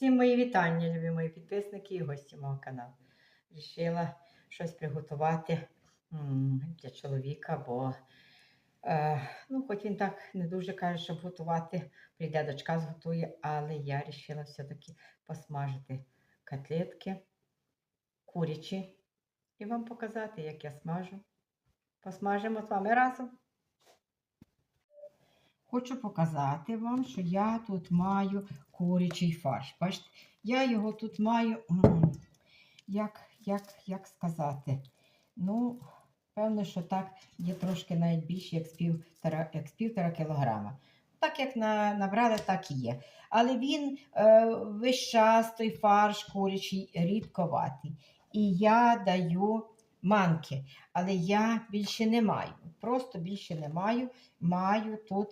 Всім мої вітання, любі мої підписники і гості мого каналу. Рішила щось приготувати для чоловіка, бо е, ну, хоч він так не дуже каже, щоб готувати, прийде дочка зготує, але я вирішила все-таки посмажити котлетки курячі і вам показати, як я смажу. Посмажимо з вами разом. Хочу показати вам, що я тут маю курячий фарш. Бачите, я його тут маю, як, як, як сказати, ну, певно, що так є трошки навіть більше, як з півтора, як з півтора кілограма. Так як на, набрали, так і є. Але він е, весь час той фарш курячий рідковатий. І я даю манки, але я більше не маю. Просто більше не маю. Маю тут.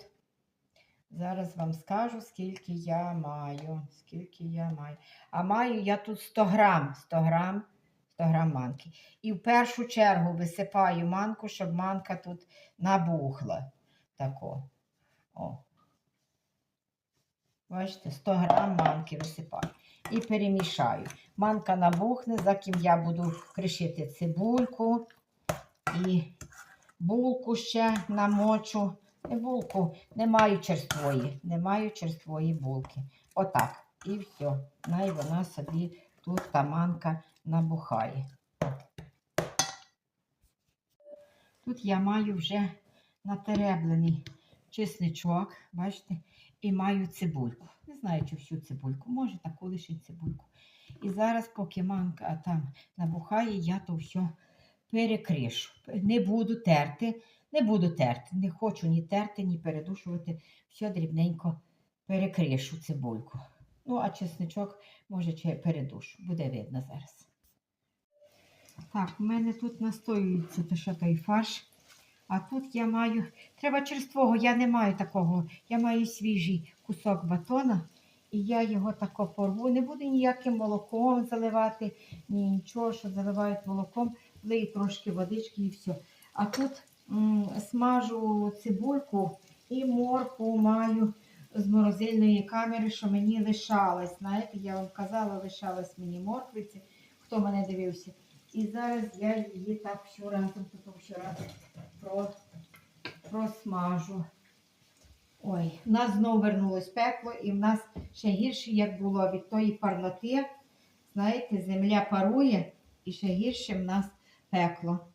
Зараз вам скажу, скільки я маю. Скільки я маю. А маю я тут 100 грам, 100 грам, 100 грам манки. І в першу чергу висипаю манку, щоб манка тут набухла. Тако. О. Бачите, 100 грам манки висипаю. І перемішаю. Манка набухне, за ким я буду кришити цибульку і булку ще намочу. Не булку, не маю черствої, не маю черствої булки. Отак. І все. Най вона собі тут та манка набухає. Тут я маю вже натереблений чесничок, бачите, і маю цибульку. Не знаю, чи всю цибульку, може таку лише цибульку. І зараз, поки манка там набухає, я то все перекришу. Не буду терти. Не буду терти, не хочу ні терти, ні передушувати. Все дрібненько перекришу цибульку. Ну, а чесничок, може, ще передушу. Буде видно зараз. Так, у мене тут настоюється те, що той фарш. А тут я маю. Треба черствого, я не маю такого. Я маю свіжий кусок батона. І я його тако порву. Не буду ніяким молоком заливати, ні нічого, що заливають молоком, влию трошки водички і все. А тут смажу цибульку і морку маю з морозильної камери, що мені лишалось. Знаєте, я вам казала, лишалось мені морквиці, хто мене дивився. І зараз я її так всю разом, тут всю разом про, просмажу. Ой, в нас знову вернулось пекло, і в нас ще гірше, як було від тої парноти. Знаєте, земля парує, і ще гірше в нас пекло.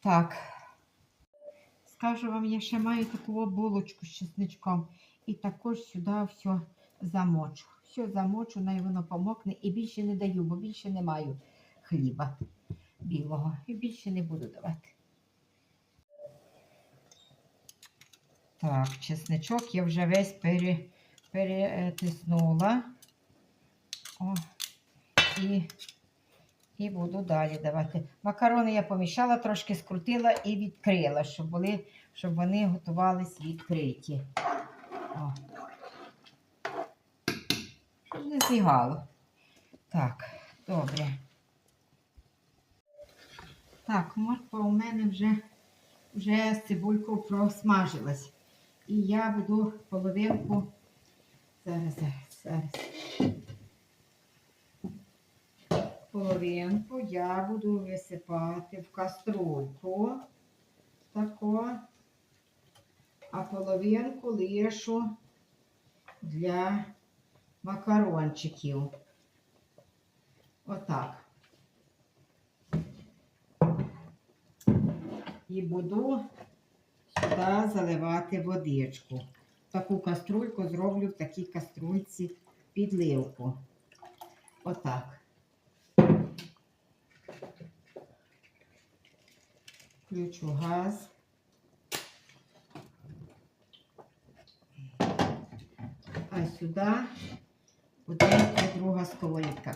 Так. Скажу вам, я ще маю таку булочку з чесничком. І також сюди все замочу. Все замочу, най воно помокне. І більше не даю, бо більше не маю хліба білого. І більше не буду давати. Так, чесничок я вже весь пере, перетиснула. О, і і буду далі давати. Макарони я помішала, трошки скрутила і відкрила, щоб були, щоб вони готувались відкриті. О. Щоб не зігало. Так, добре. Так, морква у мене вже, вже з цибулькою просмажилась. І я буду половинку. Зараз, зараз половинку я буду висипати в каструльку. Тако. А половинку лишу для макарончиків. Отак. І буду сюди заливати водичку. Таку каструльку зроблю в такій каструльці підливку. Отак. Включу газ. А сюди буде друга сковорідка.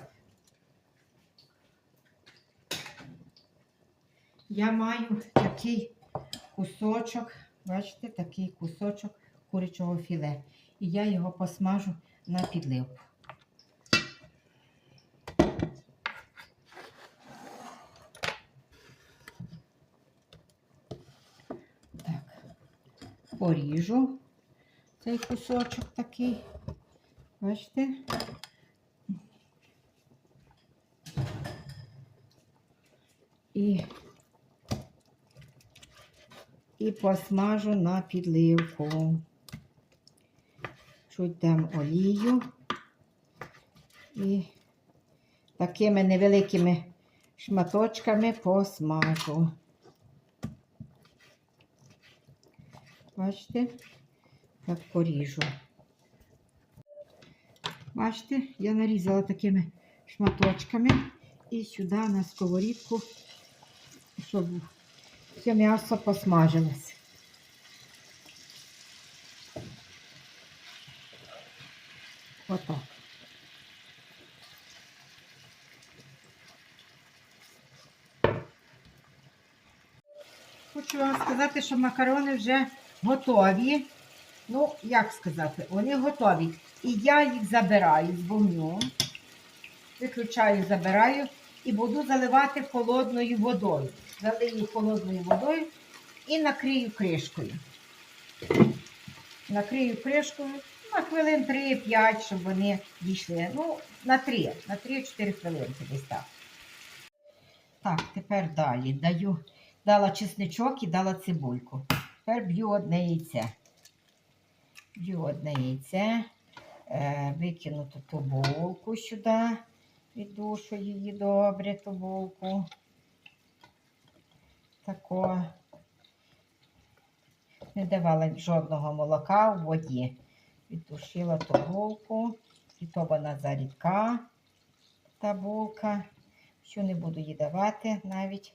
Я маю такий кусочок, бачите, такий кусочок курячого філе. І я його посмажу на підливку. поріжу цей кусочок такий. Бачите? І і посмажу на підливку. Чуть дам олію і такими невеликими шматочками посмажу. Бачите, так поріжу. Бачите, я нарізала такими шматочками і сюди на сковорідку, щоб все м'ясо посмажилось. Отак. Хочу вам сказати, що макарони вже готові. Ну, як сказати, вони готові. І я їх забираю з вогню, виключаю, забираю і буду заливати холодною водою. Залию холодною водою і накрию кришкою. Накрию кришкою на хвилин 3-5, щоб вони дійшли. Ну, на 3, на 3-4 хвилинки десь так. Так, тепер далі. Даю, дала чесничок і дала цибульку. Тепер б'ю одне яйце. Б'ю одне яйце, викину ту- булку сюди, віддушу її добре, ту булку. Тако. Не давала жодного молока в воді. Віддушила ту булку, і то вона зарідка, та булка. Що не буду їй давати, навіть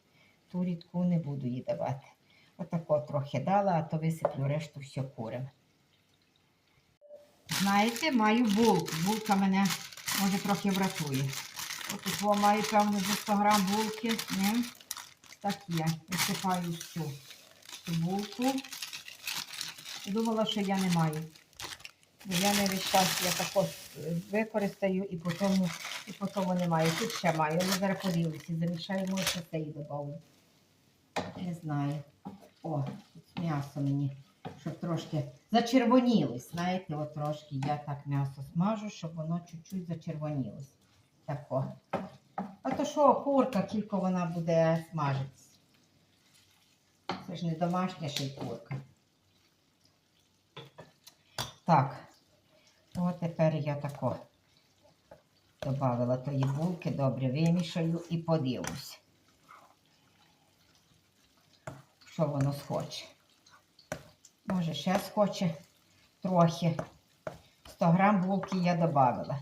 ту рідку не буду їй давати. Отако трохи дала, а то висиплю решту все курем. Знаєте, маю булку. Булка мене може трохи врятує. От тут маю, певно, за 100 грам булки. Не? Так є. Висипаю всю цю булку. Думала, що я не маю. Бо я не весь час я тако е, використаю і потім, і потім не маю. Тут ще маю, але зараз подивлюся. Замішаю, може, це і добавлю. Не знаю. О, м'ясо мені, щоб трошки зачервонілось. Знаєте, от трошки я так м'ясо смажу, щоб воно чуть-чуть зачервонілось. Тако. А то що, курка, тільки вона буде смажитись. Це ж не домашня ще й курка. Так, от тепер я тако додавила тої булки, добре вимішаю і подивлюсь. Що воно схоче. Може, ще схоче трохи. 100 грам булки я додавала.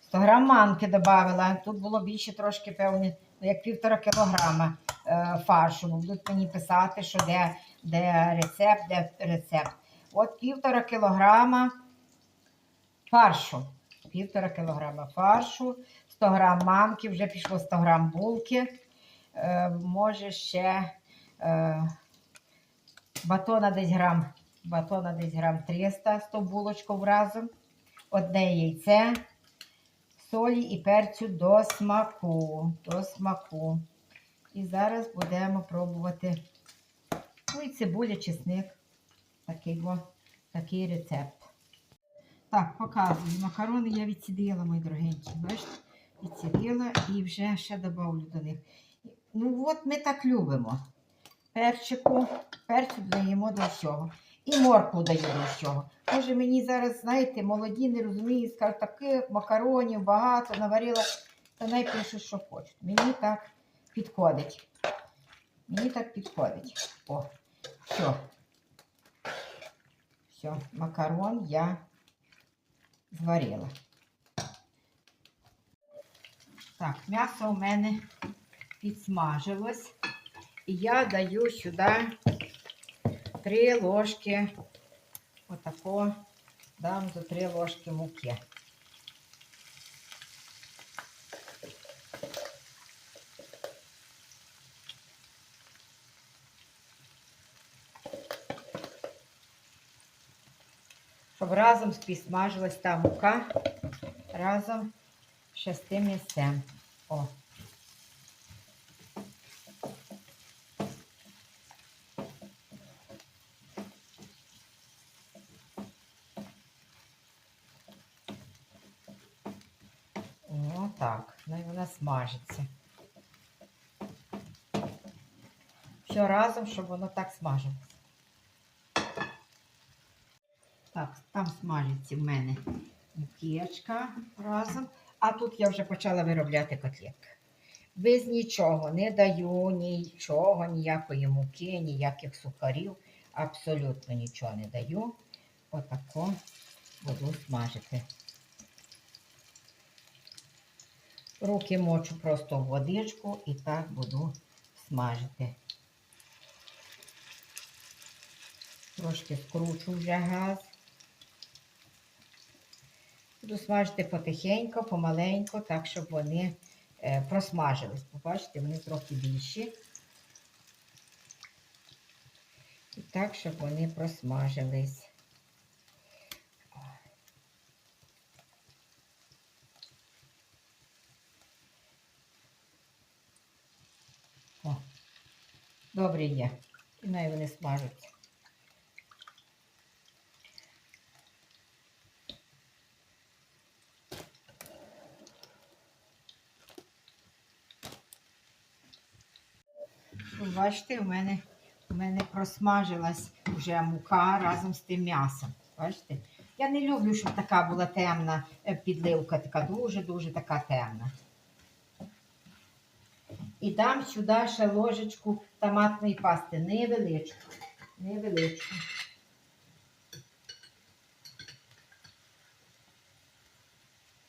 100 грам манки додавала. Тут було більше трошки, певне, ну, як півтора кілограма е, фаршу. Будуть мені писати, що де, де рецепт, де рецепт. От півтора кілограма фаршу. Півтора кілограма фаршу, 100 грам манки, вже пішло 100 грам булки. Е, може ще батона десь грам, батона десь грам 300 з ту булочку разом, одне яйце, солі і перцю до смаку. До смаку. І зараз будемо пробувати. Ну і цибуля, чесник. Такий, о, такий рецепт. Так, показую. Макарони я відсідила, мої дорогенькі. Бачите? Відсідила і вже ще додавлю до них. Ну, от ми так любимо. Перчику, перцю даємо до всього. І моркву даю до всього. Може, мені зараз, знаєте, молоді не розуміють, скажуть, таких макаронів багато наварила, та най пишуть, що хочуть. Мені так підходить. Мені так підходить. О, все. Все, макарон я зварила. Так, м'ясо у мене підсмажилось. Я даю сюди три ложки, отако, дам до три ложки муки. Щоб разом підсмажилась та мука разом ще з тим місцем. О. Так. Ну і вона смажиться. все разом, щоб воно так смажилось. Так, там смажиться в мене мукічка разом. А тут я вже почала виробляти котлетки. Без нічого не даю нічого, ніякої муки, ніяких сухарів. Абсолютно нічого не даю. Отако буду смажити. Руки мочу просто в водичку і так буду смажити. Трошки скручу вже газ. Буду смажити потихеньку, помаленьку, так, щоб вони е, просмажились. Побачите, вони трохи більші. І так, щоб вони просмажились. Добре є. І най вони смажаться. Ви Бачите, у мене, у мене просмажилась вже мука разом з тим м'ясом. Бачите? Я не люблю, щоб така була темна е, підливка, така дуже-дуже така темна. І дам сюди ще ложечку томатної пасти. Невеличку. Невеличку.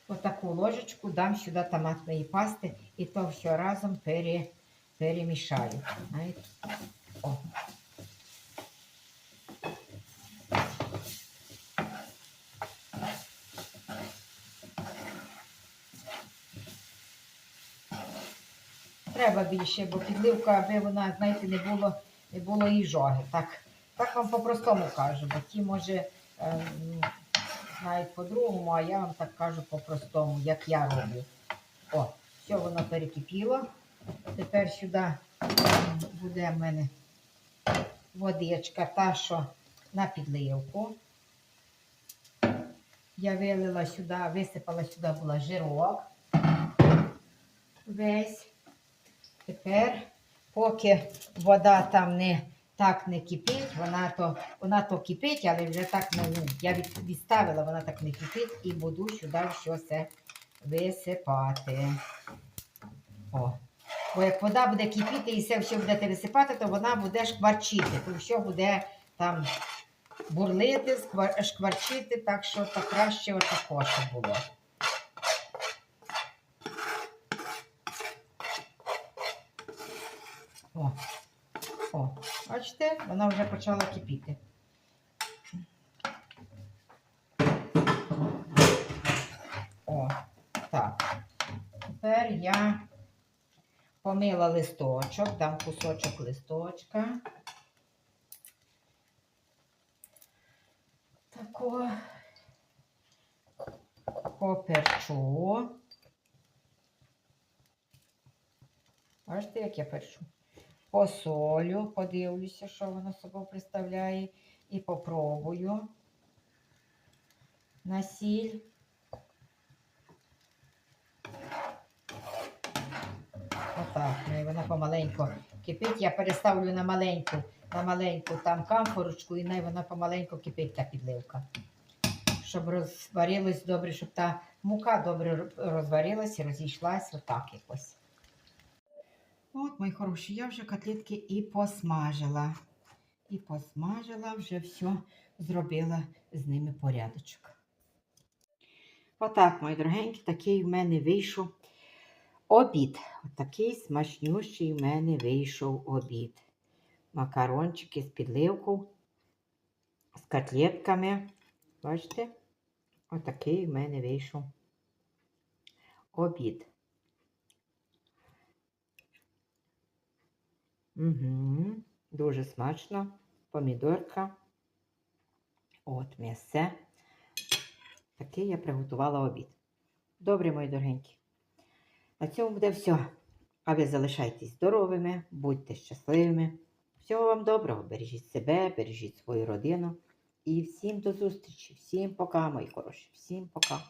Отаку ложечку дам сюди томатної пасти і то все разом пере, перемішаю. Знаєте? Треба більше, бо підливка, аби вона, знаєте, не було, не було і жоги. Так, так вам по-простому кажу, бо ті, може, ем, знають по-другому, а я вам так кажу по-простому, як я роблю. О, все воно перекипіло. Тепер сюди буде в мене водичка, та, що на підливку. Я вилила сюди, висипала сюди була жирок. Весь. Тепер, поки вода там не так не кипить, вона то, вона то кипить, але вже так не, ну, я від, відставила, вона так не кипить і буду сюди все висипати. О. Бо як вода буде кипіти і все, все будете висипати, то вона буде шкварчити, то все буде там бурлити, шкварчити, так що то краще отако, було. О, о, вона вже почала кипіти. О, так. Тепер я помила листочок, дам кусочок листочка. Тако поперчу. Бачите, як я перчу? Посолю, подивлюся, що воно собою представляє, і попробую на сіль. Отак, ну і вона помаленьку кипить. Я переставлю на маленьку, на маленьку там камфорочку, і най вона помаленьку кипить та підливка. Щоб розварилось добре, щоб та мука добре розварилась і розійшлась отак якось. От, мої хороші, я вже котлетки і посмажила. І посмажила, вже все зробила з ними порядочок. Отак, мої дорогенькі, такий в мене вийшов обід. Отакий смачнющий в мене вийшов обід. Макарончики з підливкою, з котлетками. Бачите? Отакий в мене вийшов обід. Угу. Дуже смачно. Помідорка. От м'ясе. Такий я приготувала обід. Добре, мої дорогенькі. На цьому буде все. А ви залишайтесь здоровими, будьте щасливими. Всього вам доброго. Бережіть себе, бережіть свою родину. І всім до зустрічі. Всім пока, мої хороші. Всім пока.